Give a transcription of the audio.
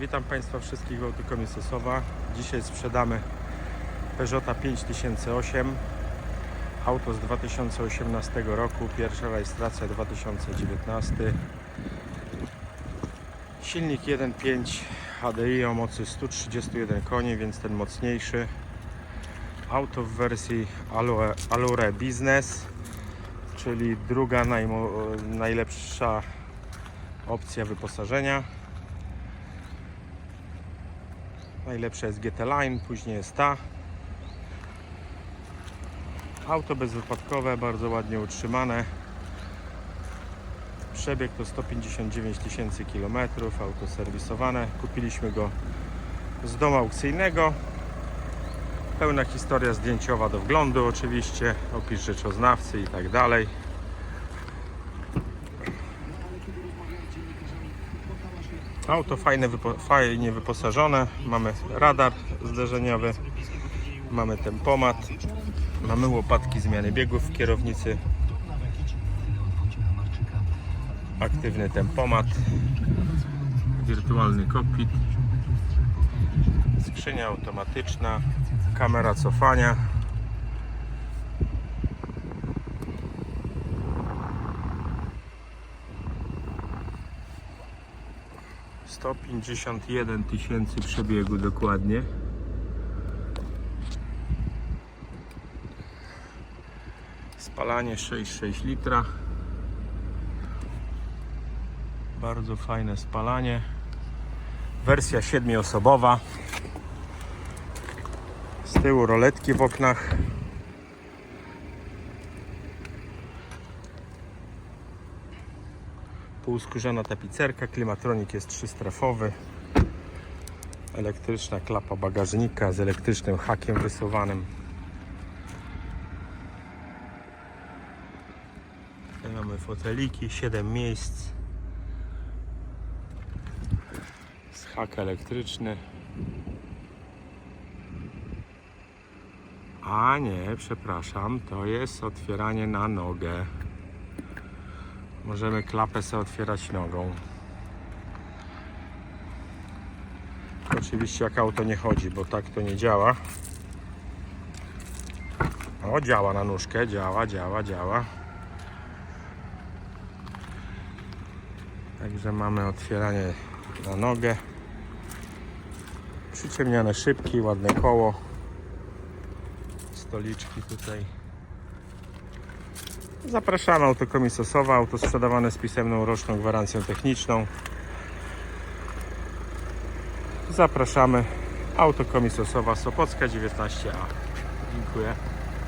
Witam Państwa wszystkich w Autokomie Sosowa. Dzisiaj sprzedamy Peugeota 5008 Auto z 2018 roku, pierwsza rejestracja 2019 Silnik 1.5 HDI o mocy 131 koni, więc ten mocniejszy. Auto w wersji Allure, Allure Business czyli druga najlepsza opcja wyposażenia Najlepsza jest GT Line, później jest ta. Auto bezwypadkowe, bardzo ładnie utrzymane. Przebieg to 159 tysięcy kilometrów, auto serwisowane. Kupiliśmy go z domu aukcyjnego. Pełna historia zdjęciowa do wglądu oczywiście, opis rzeczoznawcy i tak dalej. Auto fajne, wypo, fajnie wyposażone. Mamy radar zderzeniowy, mamy tempomat, mamy łopatki zmiany biegów w kierownicy, aktywny tempomat, wirtualny kokpit, skrzynia automatyczna, kamera cofania. Sto pięćdziesiąt jeden tysięcy przebiegu dokładnie. Spalanie 6,6 litra. Bardzo fajne spalanie. Wersja siedmioosobowa. Z tyłu roletki w oknach. Półskórzana tapicerka, klimatronik jest trzystrefowy. Elektryczna klapa bagażnika z elektrycznym hakiem wysuwanym. Tutaj mamy foteliki, 7 miejsc. Z hak elektryczny. A nie, przepraszam, to jest otwieranie na nogę. Możemy klapę sobie otwierać nogą. Oczywiście jak auto nie chodzi, bo tak to nie działa. O, działa na nóżkę, działa, działa, działa. Także mamy otwieranie na nogę. Przyciemnione szybki, ładne koło. Stoliczki tutaj. Zapraszamy Autokomis Sosowa, auto sprzedawane z pisemną roczną gwarancją techniczną. Zapraszamy Autokomis Sosowa Sopocka 19A. Dziękuję.